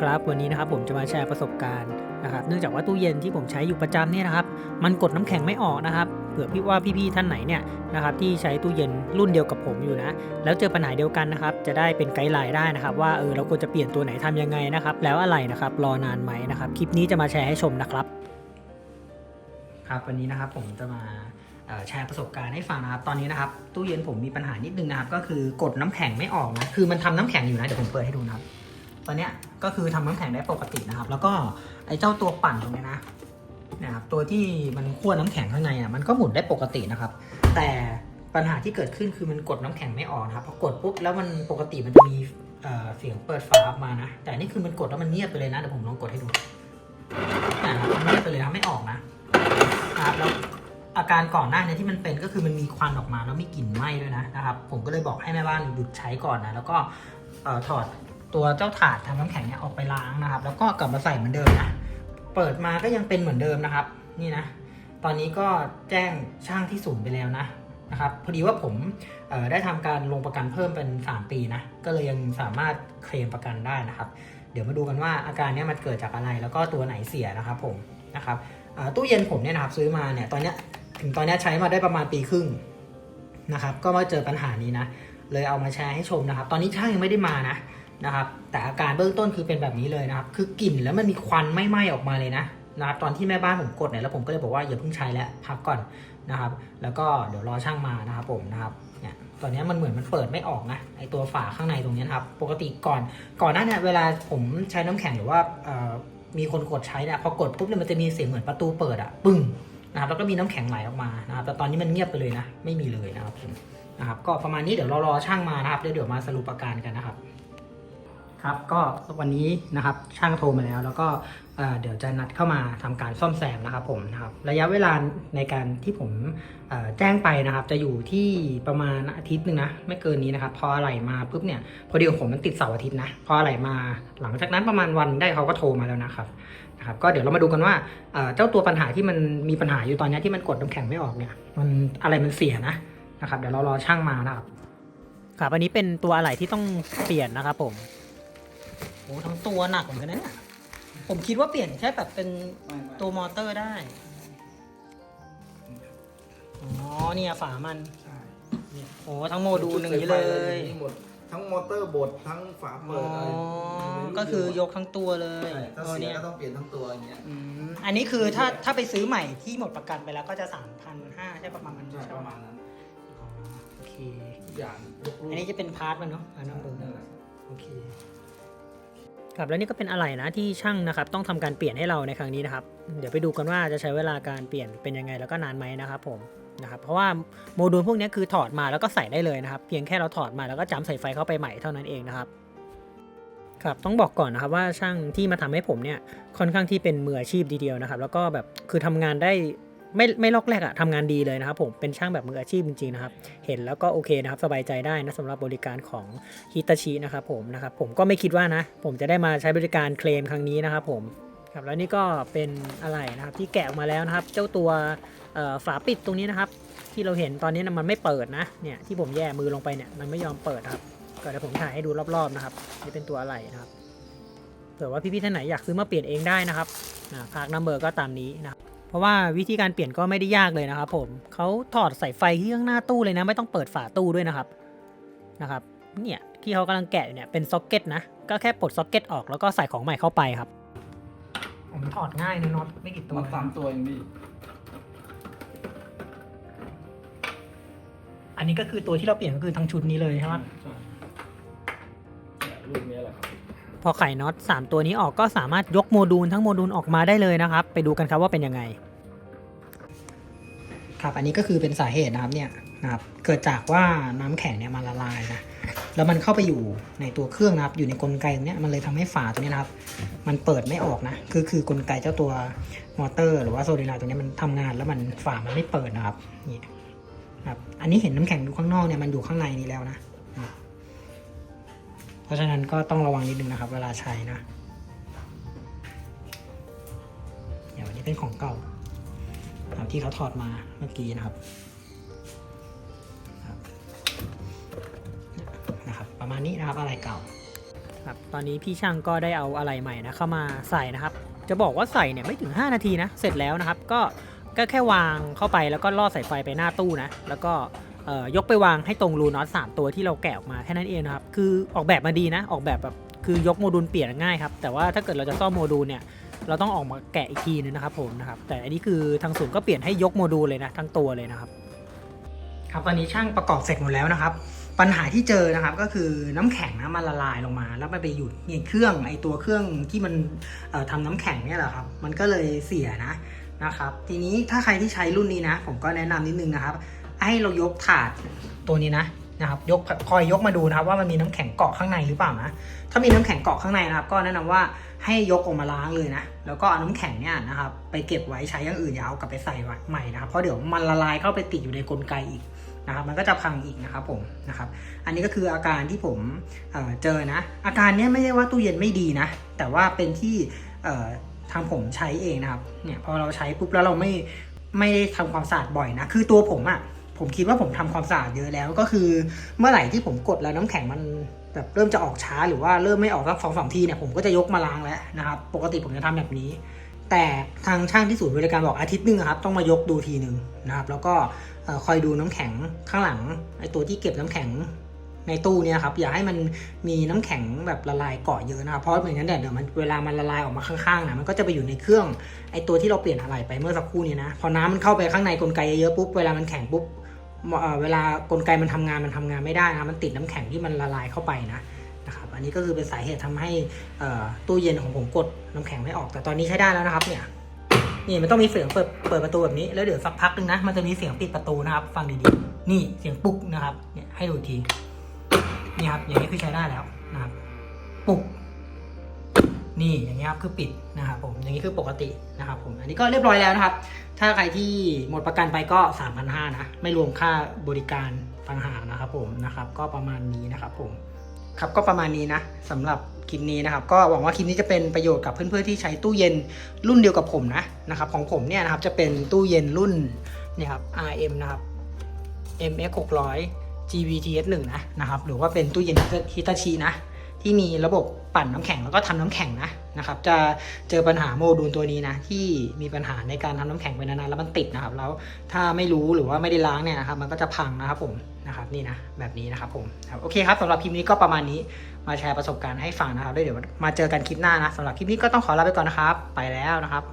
ครับ วันนี้นะครับผมจะมาแชร์ประสบการณ์นะครับ เนื่องจากว่าตู้เย็นที่ผมใช้อยู่ประจำเนี่ยนะครับ มันกดน้ำแข็งไม่ออกนะครับ เผื่อพี่ว่าพี่ๆท่านไหนเนี่ยนะครับที่ใช้ตู้เย็นรุ่นเดียวกับผมอยู่นะ แล้วเจอปัญหาเดียวกันนะครับ จะได้เป็นไกด์ไลน์ได้นะครับ ว่าเออเราควรจะเปลี่ยนตัวไหนทำยังไงนะครับ แล้วอะไรนะครับ รอนานไหมนะครับ คลิปนี้จะมาแชร์ให้ชมนะครับ ครับวันนี้นะครับผมจะมาแชร์ประสบการณ์ให้ฟังนะครับ ตอนนี้นะครับตู้เย็นผมมีปัญหานิดนึงนะครับ ก็คือกดน้ำแข็งไม่ออกนะ คือมันทำน้ำแข็งอยู่นะ เดี๋ยวผมเปิดให้ดูนะครับ ตอนเนี้ยก็คือทำน้ำแข็งได้ปกตินะครับ แล้วก็ไอ้เจ้าตัวปั่นตรงนี้นะนะครับตัวที่มันคั่วน้ำแข็งข้างในอะมันก็หมุนได้ปกตินะครับ แต่ปัญหาที่เกิดขึ้นคือมันกดน้ำแข็งไม่ออกนะครับพอกดปุ๊บแล้วมันปกติมันจะมีเสียงเปิดฝาออกมานะ แต่นี่คือมันกดแล้วมันเงียบไปเลยนะเดี๋ยวผมลองกดให้ดูนะครับมันเงียบไปเลยนะไม่ออกนะนะครับแล้วอาการก่อนหน้านี้ที่มันเป็นก็คือมันมีควันออกมาแล้วมีกลิ่นไหม้ด้วยนะนะครับ ผมก็เลยบอกให้แม่บ้านหยุดใช้ก่อนนะแล้วก็ออถอด ตัวเจ้าถาดทำน้ำแข็งเนี่ยออกไปล้างนะครับ แล้วก็กลับมาใส่เหมือนเดิมนะเปิดมาก็ยังเป็นเหมือนเดิมนะครับ นี่นะ ตอนนี้ก็แจ้งช่างที่ศูนย์ไปแล้วนะนะครับพอดีว่าผมได้ทำการลงประกันเพิ่มเป็น 3 ปีนะก็เลยยังสามารถเคลมประกันได้นะครับ เดี๋ยวมาดูกันว่าอาการนี้มันเกิดจากอะไรแล้วก็ตัวไหนเสียนะครับผมนะครับตู้เย็นผมเนี่ยนะครับซื้อมาเนี่ยตอนนี้ถึงตอนนี้ใช้มาได้ประมาณปีครึ่งนะครับ ก็มาเจอปัญหานี้นะเลยเอามาแชร์ให้ชมนะครับ ตอนนี้ช่างยังไม่ได้มานะ นะครับ แต่อาการเบื้องต้นคือเป็นแบบนี้เลยนะครับ คือกลิ่นแล้วมันมีควันไหม้ๆออกมาเลยนะนะครับตอนที่แม่บ้านผมกดเนี่ยแล้วผมก็เลยบอกว่าอย่าเพิ่งใช้แล้วพักก่อนนะครับ แล้วก็เดี๋ยวรอช่างมานะครับผมนะครับเนี่ยตอนนี้มันเหมือนมันเปิดไม่ออกนะไอตัวฝาข้างในตรงนี้นะครับ ปกติก่อนก่อนหน้าเนี่ยเวลาผมใช้น้ำแข็งหรือว่ามีคนกดใช้เนี่ยพอกดปุ๊บเนี่ยมันจะมีเสียงเหมือนประตูเปิดอะปึ้งนะครับแล้วก็มีน้ำแข็งไหลออกมานะครับแต่ตอนนี้มันเงียบไปเลยนะ ไม่มีเลยนะครับผมนะครับ ก็ประมาณนี้เดี๋ยวเรารอช่างมานะครับเดี๋ยวเดี๋ยวมาสรุปอาการกันนะครับ ครับก็วันนี้นะครับช่างโทรมาแล้ว แล้วก็เเดี๋ยวจะนัดเข้ามาทำการซ่อมแซมนะครับผมนะครับระยะเวลาในการที่ผมแจ้งไปนะครับ จะอยู่ที่ประมาณอาทิตย์หนึ่งนะไม่เกินนี้นะครับพออะไรมาปุ๊บเนี่ยพอดีของผมมันติดเสาร์อาทิตย์นะพออะไรมาหลังจากนั้นประมาณวันได้เขาก็โทรมาแล้วนะครับนะครับก็เดี๋ยวเรามาดูกันว่าเอ่อเจ้าตัวปัญหาที่มันมีปัญหาอยู่ตอนนี้ที่มันกดน้ำแข็งไม่ออกเนี่ยมันอะไรมันเสียนะนะครับเดี๋ยวเรารอช่างมานะครับครับอันนี้เป็นตัวอะไรที่ต้องเปลี่ยนนะครับผม โอ้ทั้งตัวหนักเหมือนกันนะเนี่ยผมคิดว่าเปลี่ยนแค่แบบเป็นตัวมอเตอร์ได้ อ๋อเนี่ยฝามันใช่โอ้ทั้งโมดูลอย่างนี้เลยหมดทั้งมอเตอร์บดทั้งฝาอ๋เปิดอะไรอก็คือยกทั้งตัวเลยใช่ถ้าเออเสียเนี่ยก็ต้องเปลี่ยนทั้งตัวอย่างเงี้ย อืมอันนี้คือถ้าถ้าไปซื้อใหม่ที่หมดประกันไปแล้วก็จะสามพันห้าใช่ประมาณมันใช่ใช่ประปะมาณนั้นอ๋อโอเค ทุกอย่างยกลูกอันนี้จะเป็นพาร์ทมันเนาะอันนั้นเบอร์ นั่นแหละโอเค ครับแล้วนี่ก็เป็นอะไรนะที่ช่างนะครับต้องทำการเปลี่ยนให้เราในครั้งนี้นะครับ เดี๋ยวไปดูกันว่าจะใช้เวลาการเปลี่ยนเป็นยังไงแล้วก็นานไหมนะครับผมนะครับเพราะว่าโมดูลพวกนี้คือถอดมาแล้วก็ใส่ได้เลยนะครับ เพียงแค่เราถอดมาแล้วก็จำใส่ไฟเข้าไปใหม่เท่านั้นเองนะครับครับต้องบอกก่อนนะครับว่าช่างที่มาทำให้ผมเนี่ยค่อนข้างที่เป็นมืออาชีพดีเดียวนะครับ แล้วก็แบบคือทำงานได้ ไม่ไม่ลอกแรกอะทำงานดีเลยนะครับผมเป็นช่างแบบมืออาชีพจริงๆนะครับเห็นแล้วก็โอเคนะครับสบายใจได้นะสำหรับบริการของฮิตาชินะครับผมนะครับผมก็ไม่คิดว่านะ ผมจะได้มาใช้บริการเคลมครั้งนี้นะครับผมครับแล้วนี่ก็เป็นอะไรนะครับที่แกะออกมาแล้วนะครับ เจ้าตัวฝาปิดตรงนี้นะครับ ที่เราเห็นตอนนี้นะมันไม่เปิดนะเนี่ยที่ผมแย่มือลงไปเนี่ยมันไม่ยอมเปิดครับก็เดี๋ยวผมถ่ายให้ดูรอบๆนะครับนี่เป็นตัวอะไรนะครับเผื่อว่าพี่ๆท่านไหนอยากซื้อมาเปลี่ยนเองได้นะครับพากนัมเบอร์ก็ตามนี้นะครับ ราะว่าวิธีการเปลี่ยนก็ไม่ได้ยากเลยนะครับผมเขาถอดสายไฟที่ข้างหน้าตู้เลยนะ ไม่ต้องเปิดฝาตู้ด้วยนะครับนะครับเนี่ยที่เขากำลังแกะอยู่เนี่ยเป็นซ็อกเก็ตนะก็แค่ปลดซ็อกเก็ตออกแล้วก็ใส่ของใหม่เข้าไปครับ ผมถอดง่ายนะน็อตไม่กี่ตัวมาสามตัวเองพี่อันนี้ก็คือตัวที่เราเปลี่ยนก็คือทั้งชุดนี้เลยใช่ไหมใช่เนี่ยรูปนี้แหละครับ พอไขน็อต 3 ตัวนี้ออกก็สามารถยกโมดูลทั้งโมดูลออกมาได้เลยนะครับ ไปดูกันครับว่าเป็นยังไง ครับอันนี้ก็คือเป็นสาเหตุนะครับเนี่ยนะครับเกิดจากว่าน้ำแข็งเนี่ยมันละลายนะแล้วมันเข้าไปอยู่ในตัวเครื่องนะครับ อยู่ในกลไกตรงนี้มันเลยทำให้ฝาตัวนี้นะครับ มันเปิดไม่ออกนะ คือคือกลไกเจ้าตัวมอเตอร์ หรือว่าโซลินอยด์ตัวนี้มันทำงานแล้วมันฝามันไม่เปิดนะครับนี่ครับ อันนี้เห็นน้ำแข็งอยู่ข้างนอกเนี่ยมันอยู่ข้างในนี้แล้วนะ รับเพราะฉะนั้นก็ต้องระวังนิดนึงนะครับ เวลาใช้นะเดี๋ยวอันนี้เป็นของเก่าที่เขาถอดมาเมื่อกี้นะครับนะครับ ประมาณนี้นะครับอะไรเก่าครับตอนนี้พี่ช่างก็ได้เอาอะไรใหม่นะเข้ามาใส่นะครับ จะบอกว่าใส่เนี่ยไม่ถึง 5 นาทีนะ เสร็จแล้วนะครับ ก็ก็แค่วางเข้าไปแล้วก็ลอดสายไฟไปหน้าตู้นะ แล้วก็ ยกไปวางให้ตรงรูน็อตสามตัวที่เราแกะออกมาแค่นั้นเองนะครับ คือออกแบบมาดีนะ ออกแบบแบบคือยกโมดูลเปลี่ยนง่ายครับ แต่ว่าถ้าเกิดเราจะซ่อมโมดูลเนี่ย เราต้องออกมาแกะอีกทีนึงนะครับผมนะครับ แต่อันนี้คือทางศูนย์ก็เปลี่ยนให้ยกโมดูลเลยนะทั้งตัวเลยนะครับ ครับตอนนี้ช่างประกอบเสร็จหมดแล้วนะครับ ปัญหาที่เจอนะครับก็คือน้ำแข็งนะมันละลายลงมา แล้วมันไปอยู่ในเครื่องไอตัวเครื่องที่มันเอ่อทำน้ำแข็งเนี่ยแหละครับ มันก็เลยเสียนะนะครับ ทีนี้ถ้าใครที่ใช้รุ่นนี้นะ ผมก็แนะนำนิดนึงนะครับ ให้เรายกถาดตัวนี้นะนะครับยกคอยยกมาดูนะครับว่ามันมีน้ำแข็งเกาะข้างในหรือเปล่านะถ้ามีน้ำแข็งเกาะข้างในนะครับ ก็แนะนำว่าให้ยกออกมาล้างเลยนะ แล้วก็เอาน้ำแข็งเนี่ยนะครับไปเก็บไว้ใช้อย่างอื่นอย่าเอากลับไปใส่ใหม่นะครับเพราะเดี๋ยวมันละลายเข้าไปติดอยู่ในกลไกอีกนะครับมันก็จะพังอีกนะครับผมนะครับ อันนี้ก็คืออาการที่ผมเเจอนะ อาการนี้ไม่ใช่ว่าตู้เย็นไม่ดีนะ แต่ว่าเป็นที่ทางผมใช้เองนะครับเนี่ยพอเราใช้ปุ๊บแล้วเราไม่ไม่ได้ทำความสะอาดบ่อยนะ คือตัวผมอะ่ะ ผมคิดว่าผมทำความสะอาดเยอะแล้วก็คือเมื่อไหร่ที่ผมกดแล้วน้ำแข็งมันแบบเริ่มจะออกช้าหรือว่าเริ่มไม่ออกสักสองสามทีเนี่ยผมก็จะยกมาล้างแล้วนะครับ ปกติผมจะทำแบบนี้ แต่ทางช่างที่ศูนย์บริการบอกอาทิตย์หนึงครับต้องมายกดูทีหนึ่งนะครับ แล้วก็คอยดูน้ำแข็งข้างหลังไอตัวที่เก็บน้ำแข็งในตู้เนี่ยครับอย่าให้มันมีน้ำแข็งแบบละลายเกาะเยอะนะครับเพราะเหมือนกันเดี๋ยวมันเวลามันละลายออกมาข้างๆนะมันก็จะไปอยู่ในเครื่องไอตัวที่เราเปลี่ยนอะไรไปเมื่อสักครู่นี้นะพอน้ำมันเข้าไปข้างในกลไกเยอะๆปุ๊บเวลามันแข็งปุ๊บ เวลากลไกมันทำงานมันทำงานไม่ได้นะมันติดน้ำแข็งที่มันละลายเข้าไปนะนะครับอันนี้ก็คือเป็นสาเหตุทำให้ตู้เย็นของผมกดน้ำแข็งไม่ออกแต่ตอนนี้ใช้ได้แล้วนะครับเนี่ยนี่มันต้องมีเสียงเปิดเปิดประตูแบบนี้แล้วเดี๋ยวสักพักหนึงนะมันจะมีเสียงปิดประตูนะครับฟังดีๆนี่เสียงปุ๊กนะครับเนี่ยให้ดูทีนี่ครับอย่างนี้คือใช้ได้แล้วนะครับปุ๊ก นี่อย่างนี้ครับคือปิดนะครับผมอย่างนี้คือปกตินะครับผมอันนี้ก็เรียบร้อยแล้วนะครับ ถ้าใครที่หมดประกันไปก็ 3,500นะไม่รวมค่าบริการต่างหากนะครับผมนะครับ ก็ประมาณนี้นะครับผมครับก็ประมาณนี้นะสำหรับคลิปนี้นะครับ ก็หวังว่าคลิปนี้จะเป็นประโยชน์กับเพื่อนๆที่ใช้ตู้เย็นรุ่นเดียวกับผมนะนะครับ ของผมเนี่ยนะครับจะเป็นตู้เย็นรุ่นเนี่ยครับ RM นะครับ MX 600 GVTS 1นะนะครับหรือว่าเป็นตู้เย็นฮิตาชินะ ที่มีระบบปั่นน้ำแข็งแล้วก็ทำน้ำแข็งนะนะครับ จะเจอปัญหาโมดูลตัวนี้นะที่มีปัญหาในการทำน้ำแข็งไปนานๆแล้วมันติดนะครับ แล้วถ้าไม่รู้หรือว่าไม่ได้ล้างเนี่ยนะครับ มันก็จะพังนะครับผมนะครับนี่นะแบบนี้นะครับผมโอเคครับสำหรับคลิปนี้ก็ประมาณนี้มาแชร์ประสบการณ์ให้ฟังนะครับแล้วเดี๋ยวมาเจอกันคลิปหน้านะสำหรับคลิปนี้ก็ต้องขอลาไปก่อนนะครับ ไปแล้วนะครับ